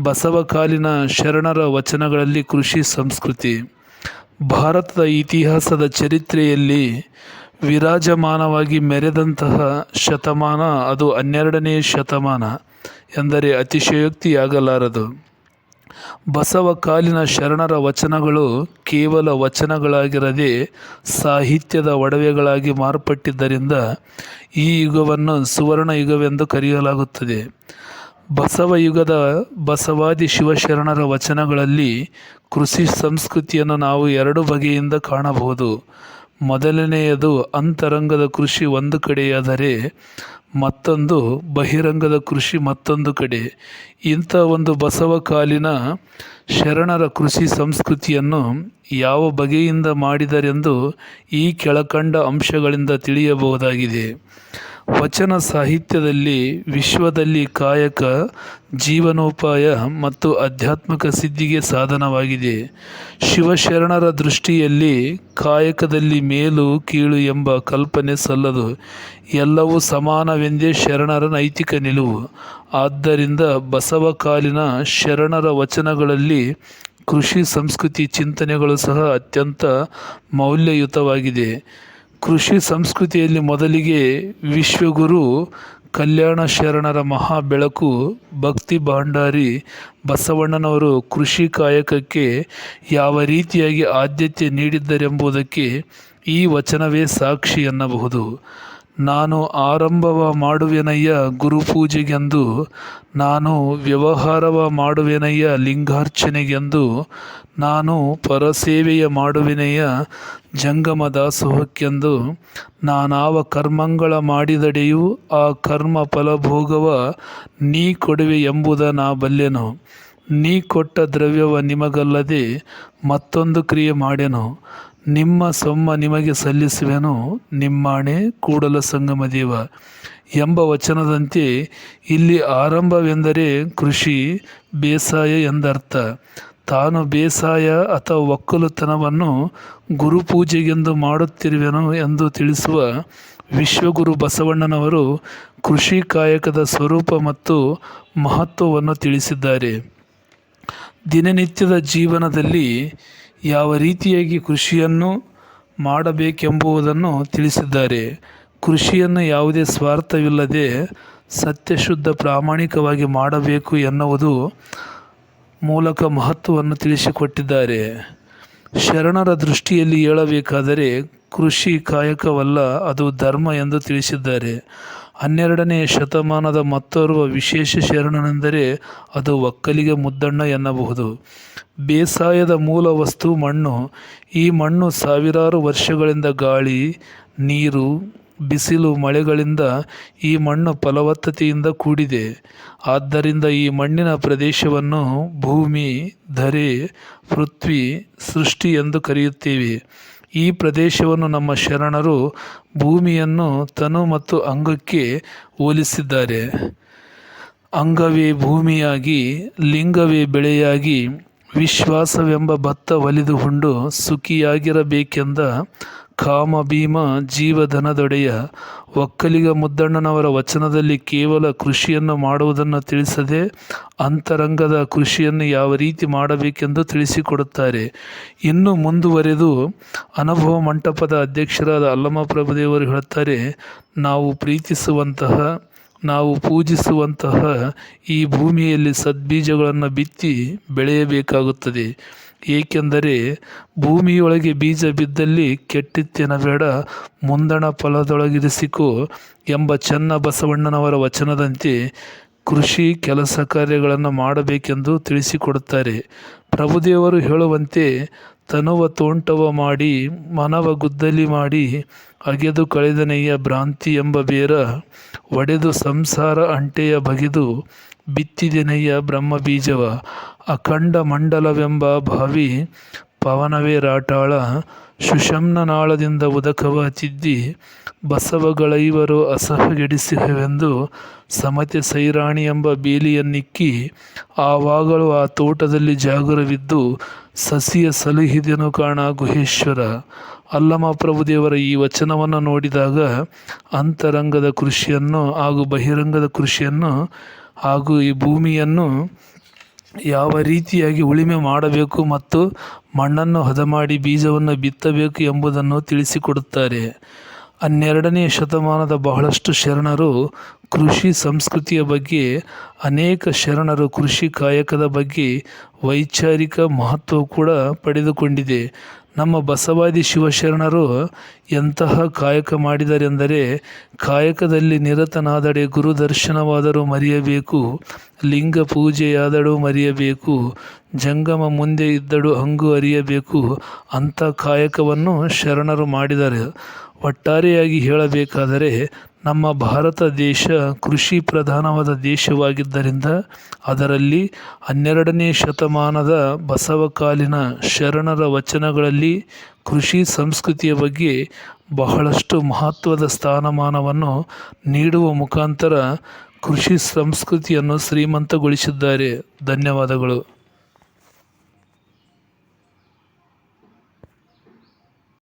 ಬಸವಕಾಲೀನ ಶರಣರ ವಚನಗಳಲ್ಲಿ ಕೃಷಿ ಸಂಸ್ಕೃತಿ. ಭಾರತದ ಇತಿಹಾಸದ ಚರಿತ್ರೆಯಲ್ಲಿ ವಿರಾಜಮಾನವಾಗಿ ಮೆರೆದಂತಹ ಶತಮಾನ ಅದು ಹನ್ನೆರಡನೇ ಶತಮಾನ ಎಂದರೆ ಅತಿಶಯೋಕ್ತಿಯಾಗಲಾರದು. ಬಸವಕಾಲಿನ ಶರಣರ ವಚನಗಳು ಕೇವಲ ವಚನಗಳಾಗಿರದೆ ಸಾಹಿತ್ಯದ ಒಡವೆಗಳಾಗಿ ಮಾರ್ಪಟ್ಟಿದ್ದರಿಂದ ಈ ಯುಗವನ್ನು ಸುವರ್ಣ ಯುಗವೆಂದು ಕರೆಯಲಾಗುತ್ತದೆ. ಬಸವ ಯುಗದ ಬಸವಾದಿ ಶಿವಶರಣರ ವಚನಗಳಲ್ಲಿ ಕೃಷಿ ಸಂಸ್ಕೃತಿಯನ್ನು ನಾವು ಎರಡು ಬಗೆಯಿಂದ ಕಾಣಬಹುದು. ಮೊದಲನೆಯದು ಅಂತರಂಗದ ಕೃಷಿ ಒಂದು ಕಡೆಯಾದರೆ ಮತ್ತೊಂದು ಬಹಿರಂಗದ ಕೃಷಿ ಮತ್ತೊಂದು ಕಡೆ. ಇಂಥ ಒಂದು ಬಸವಕಾಲೀನ ಶರಣರ ಕೃಷಿ ಸಂಸ್ಕೃತಿಯನ್ನು ಯಾವ ಬಗೆಯಿಂದ ಮಾಡಿದರೆಂದು ಈ ಕೆಳಕಂಡ ಅಂಶಗಳಿಂದ ತಿಳಿಯಬಹುದಾಗಿದೆ. ವಚನ ಸಾಹಿತ್ಯದಲ್ಲಿ ವಿಶ್ವದಲ್ಲಿ ಕಾಯಕ, ಜೀವನೋಪಾಯ ಮತ್ತು ಆಧ್ಯಾತ್ಮಿಕ ಸಿದ್ಧಿಗೆ ಸಾಧನವಾಗಿದೆ. ಶಿವಶರಣರ ದೃಷ್ಟಿಯಲ್ಲಿ ಕಾಯಕದಲ್ಲಿ ಮೇಲು, ಕೀಳು ಎಂಬ ಕಲ್ಪನೆ ಸಲ್ಲದು. ಎಲ್ಲವೂ ಸಮಾನವೆಂದೇ ಶರಣರ ನೈತಿಕ ನಿಲುವು. ಆದ್ದರಿಂದ ಬಸವಕಾಲಿನ ಶರಣರ ವಚನಗಳಲ್ಲಿ ಕೃಷಿ, ಸಂಸ್ಕೃತಿ ಚಿಂತನೆಗಳು ಸಹ ಅತ್ಯಂತ ಮೌಲ್ಯಯುತವಾಗಿದೆ. ಕೃಷಿ ಸಂಸ್ಕೃತಿಯಲ್ಲಿ ಮೊದಲಿಗೆ ವಿಶ್ವಗುರು ಕಲ್ಯಾಣ ಶರಣರ ಮಹಾ ಬೆಳಕು ಭಕ್ತಿ ಭಾಂಡಾರಿ ಬಸವಣ್ಣನವರು ಕೃಷಿ ಕಾಯಕಕ್ಕೆ ಯಾವ ರೀತಿಯಾಗಿ ಆದ್ಯತೆ ನೀಡಿದ್ದರೆಂಬುದಕ್ಕೆ ಈ ವಚನವೇ ಸಾಕ್ಷಿ ಎನ್ನಬಹುದು. ನಾನು ಆರಂಭವ ಮಾಡುವೆನಯ್ಯ ಗುರುಪೂಜೆಗೆಂದು, ನಾನು ವ್ಯವಹಾರವ ಮಾಡುವೆನಯ್ಯ ಲಿಂಗಾರ್ಚನೆಗೆಂದು, ನಾನು ಪರಸೇವೆಯ ಮಾಡುವೆನಯ್ಯ ಜಂಗಮ ದಾಸೋಹಕ್ಕೆಂದು ನಾನಾವ ಕರ್ಮಂಗಳ ಮಾಡಿದಡೆಯೂ ಆ ಕರ್ಮ ಫಲಭೋಗವ ನೀ ಕೊಡುವೆ ಎಂಬುದ ನಾ ಬಲ್ಲೆನು. ನೀ ಕೊಟ್ಟ ದ್ರವ್ಯವ ನಿಮಗಲ್ಲದೆ ಮತ್ತೊಂದು ಕ್ರಿಯೆ ಮಾಡೆನು ನಿಮ್ಮ ಸೊಮ್ಮ ನಿಮಗೆ ಸಲ್ಲಿಸುವೆನು, ನಿಮ್ಮಾಣೆ ಕೂಡಲ ಸಂಗಮ ದೇವ. ಎಂಬ ವಚನದಂತೆ ಇಲ್ಲಿ ಆರಂಭವೆಂದರೆ ಕೃಷಿ, ಬೇಸಾಯ ಎಂದರ್ಥ. ತಾನು ಬೇಸಾಯ ಅಥವಾ ಒಕ್ಕಲುತನವನ್ನು ಗುರುಪೂಜೆಗೆಂದು ಮಾಡುತ್ತಿರುವೆನು ಎಂದು ತಿಳಿಸುವ ವಿಶ್ವಗುರು ಬಸವಣ್ಣನವರು ಕೃಷಿ ಕಾಯಕದ ಸ್ವರೂಪ ಮತ್ತು ಮಹತ್ವವನ್ನು ತಿಳಿಸಿದ್ದಾರೆ. ದಿನನಿತ್ಯದ ಜೀವನದಲ್ಲಿ ಯಾವ ರೀತಿಯಾಗಿ ಕೃಷಿಯನ್ನು ಮಾಡಬೇಕೆಂಬುವುದನ್ನು ತಿಳಿಸಿದ್ದಾರೆ. ಕೃಷಿಯನ್ನು ಯಾವುದೇ ಸ್ವಾರ್ಥವಿಲ್ಲದೆ ಸತ್ಯಶುದ್ಧ ಪ್ರಾಮಾಣಿಕವಾಗಿ ಮಾಡಬೇಕು ಎನ್ನುವುದು ಮೂಲಕ ಮಹತ್ವವನ್ನು ತಿಳಿಸಿಕೊಟ್ಟಿದ್ದಾರೆ. ಶರಣರ ದೃಷ್ಟಿಯಲ್ಲಿ ಹೇಳಬೇಕಾದರೆ ಕೃಷಿ ಕಾಯಕವಲ್ಲ, ಅದು ಧರ್ಮ ಎಂದು ತಿಳಿಸಿದ್ದಾರೆ. ಹನ್ನೆರಡನೆಯ ಶತಮಾನದ ಮತ್ತೋರ್ವ ವಿಶೇಷ ಶರಣನೆಂದರೆ ಅದು ಒಕ್ಕಲಿಗೆ ಮುದ್ದಣ್ಣ ಎನ್ನಬಹುದು. ಬೇಸಾಯದ ಮೂಲ ವಸ್ತು ಮಣ್ಣು. ಈ ಮಣ್ಣು ಸಾವಿರಾರು ವರ್ಷಗಳಿಂದ ಗಾಳಿ, ನೀರು, ಬಿಸಿಲು, ಮಳೆಗಳಿಂದ ಈ ಮಣ್ಣು ಫಲವತ್ತತೆಯಿಂದ ಕೂಡಿದೆ. ಆದ್ದರಿಂದ ಈ ಮಣ್ಣಿನ ಪ್ರದೇಶವನ್ನು ಭೂಮಿ, ಧರೆ, ಪೃಥ್ವಿ, ಸೃಷ್ಟಿ ಎಂದು ಕರೆಯುತ್ತೇವೆ. ಈ ಪ್ರದೇಶವನ್ನು ನಮ್ಮ ಶರಣರು ಭೂಮಿಯನ್ನು ತನು ಮತ್ತು ಅಂಗಕ್ಕೆ ಹೋಲಿಸಿದ್ದಾರೆ. ಅಂಗವೇ ಭೂಮಿಯಾಗಿ, ಲಿಂಗವೇ ಬೆಳೆಯಾಗಿ, ವಿಶ್ವಾಸವೆಂಬ ಭತ್ತ ಒಲಿದುಕೊಂಡು ಸುಖಿಯಾಗಿರಬೇಕೆಂದ ಕಾಮ ಭೀಮ ಜೀವಧನದೊಡೆಯ ಒಕ್ಕಲಿಗ ಮುದ್ದಣ್ಣನವರ ವಚನದಲ್ಲಿ ಕೇವಲ ಕೃಷಿಯನ್ನು ಮಾಡುವುದನ್ನು ತಿಳಿಸದೆ ಅಂತರಂಗದ ಕೃಷಿಯನ್ನು ಯಾವ ರೀತಿ ಮಾಡಬೇಕೆಂದು ತಿಳಿಸಿಕೊಡುತ್ತಾರೆ. ಇನ್ನು ಮುಂದುವರೆದು ಅನುಭವ ಮಂಟಪದ ಅಧ್ಯಕ್ಷರಾದ ಅಲ್ಲಮ್ಮ ಪ್ರಭುದೇವರು ಹೇಳುತ್ತಾರೆ, ನಾವು ಪ್ರೀತಿಸುವಂತಹ, ನಾವು ಪೂಜಿಸುವಂತಹ ಈ ಭೂಮಿಯಲ್ಲಿ ಸದ್ಬೀಜಗಳನ್ನು ಬಿತ್ತಿ ಬೆಳೆಯಬೇಕಾಗುತ್ತದೆ. ಏಕೆಂದರೆ ಭೂಮಿಯೊಳಗೆ ಬೀಜ ಬಿದ್ದಲ್ಲಿ ಕೆಟ್ಟಿತ್ತೆನಬೇಡ ಮುಂದಣ ಫಲದೊಳಗಿರಿಸಿಕೋ ಎಂಬ ಚೆನ್ನ ಬಸವಣ್ಣನವರ ವಚನದಂತೆ ಕೃಷಿ ಕೆಲಸ ಕಾರ್ಯಗಳನ್ನು ಮಾಡಬೇಕೆಂದು ತಿಳಿಸಿಕೊಡುತ್ತಾರೆ. ಪ್ರಭುದೇವರು ಹೇಳುವಂತೆ, ತನುವ ತೋಂಟವ ಮಾಡಿ, ಮನವ ಗುದ್ದಲಿ ಮಾಡಿ, ಅಗೆದು ಕಳೆದನೆಯ ಭ್ರಾಂತಿ ಎಂಬ ಬೇರ, ಒಡೆದು ಸಂಸಾರ ಅಂಟೆಯ ಬಗೆದು ಬಿತ್ತಿದೆನೆಯ್ಯ ಬ್ರಹ್ಮ ಬೀಜವ ಅಖಂಡ ಮಂಡಲವೆಂಬ ಭಾವಿ ಪವನವೇ ರಾಟಾಳ. ಸುಷಮ್ನ ನಾಳದಿಂದ ಉದಕವ ತಿದ್ದಿ ಬಸವಗಳೈವರು ಅಸಹಗೆಡಿಸಿಹವೆಂದು ಸಮತೆ ಸೈರಾಣಿ ಎಂಬ ಬೇಲಿಯನ್ನಿಕ್ಕಿ ಆವಾಗಲೂ ಆ ತೋಟದಲ್ಲಿ ಜಾಗರವಿದ್ದು ಸಸಿಯ ಸಲಹಿದೆನು ಕಾಣ ಗುಹೇಶ್ವರ. ಅಲ್ಲಮ ಪ್ರಭುದೇವರ ಈ ವಚನವನ್ನು ನೋಡಿದಾಗ ಅಂತರಂಗದ ಕೃಷಿಯನ್ನು ಹಾಗೂ ಬಹಿರಂಗದ ಕೃಷಿಯನ್ನು ಹಾಗೂ ಈ ಭೂಮಿಯನ್ನು ಯಾವ ರೀತಿಯಾಗಿ ಉಳುಮೆ ಮಾಡಬೇಕು ಮತ್ತು ಮಣ್ಣನ್ನು ಹದ ಮಾಡಿ ಬೀಜವನ್ನು ಬಿತ್ತಬೇಕು ಎಂಬುದನ್ನು ತಿಳಿಸಿಕೊಡುತ್ತಾರೆ. ಹನ್ನೆರಡನೇ ಶತಮಾನದ ಬಹಳಷ್ಟು ಶರಣರು ಕೃಷಿ ಸಂಸ್ಕೃತಿಯ ಬಗ್ಗೆ, ಅನೇಕ ಶರಣರು ಕೃಷಿ ಕಾಯಕದ ಬಗ್ಗೆ ವೈಚಾರಿಕ ಮಹತ್ವ ಕೂಡ ಪಡೆದುಕೊಂಡಿದೆ. ನಮ್ಮ ಬಸವಾದಿ ಶಿವಶರಣರು ಎಂತಹ ಕಾಯಕ ಮಾಡಿದರೆಂದರೆ ಕಾಯಕದಲ್ಲಿ ನಿರತನಾದಡೆ ಗುರು ದರ್ಶನವಾದರೂ ಮರೆಯಬೇಕು, ಲಿಂಗ ಪೂಜೆಯಾದರೂ ಮರೆಯಬೇಕು, ಜಂಗಮ ಮುಂದೆ ಇದ್ದಡು ಹಂಗು ಅರಿಯಬೇಕು ಅಂಥ ಕಾಯಕವನ್ನು ಶರಣರು ಮಾಡಿದ್ದಾರೆ ಒಟ್ಟಾರೆಯಾಗಿ ಹೇಳಬೇಕಾದರೆ ನಮ್ಮ ಭಾರತ ದೇಶ ಕೃಷಿ ಪ್ರಧಾನವಾದ ದೇಶವಾಗಿದ್ದರಿಂದ ಅದರಲ್ಲಿ ಹನ್ನೆರಡನೇ ಶತಮಾನದ ಬಸವಕಾಲಿನ ಶರಣರ ವಚನಗಳಲ್ಲಿ ಕೃಷಿ ಸಂಸ್ಕೃತಿಯ ಬಗ್ಗೆ ಬಹಳಷ್ಟು ಮಹತ್ವದ ಸ್ಥಾನಮಾನವನ್ನು ನೀಡುವ ಮುಖಾಂತರ ಕೃಷಿ ಸಂಸ್ಕೃತಿಯನ್ನು ಶ್ರೀಮಂತಗೊಳಿಸಿದ್ದಾರೆ. ಧನ್ಯವಾದಗಳು.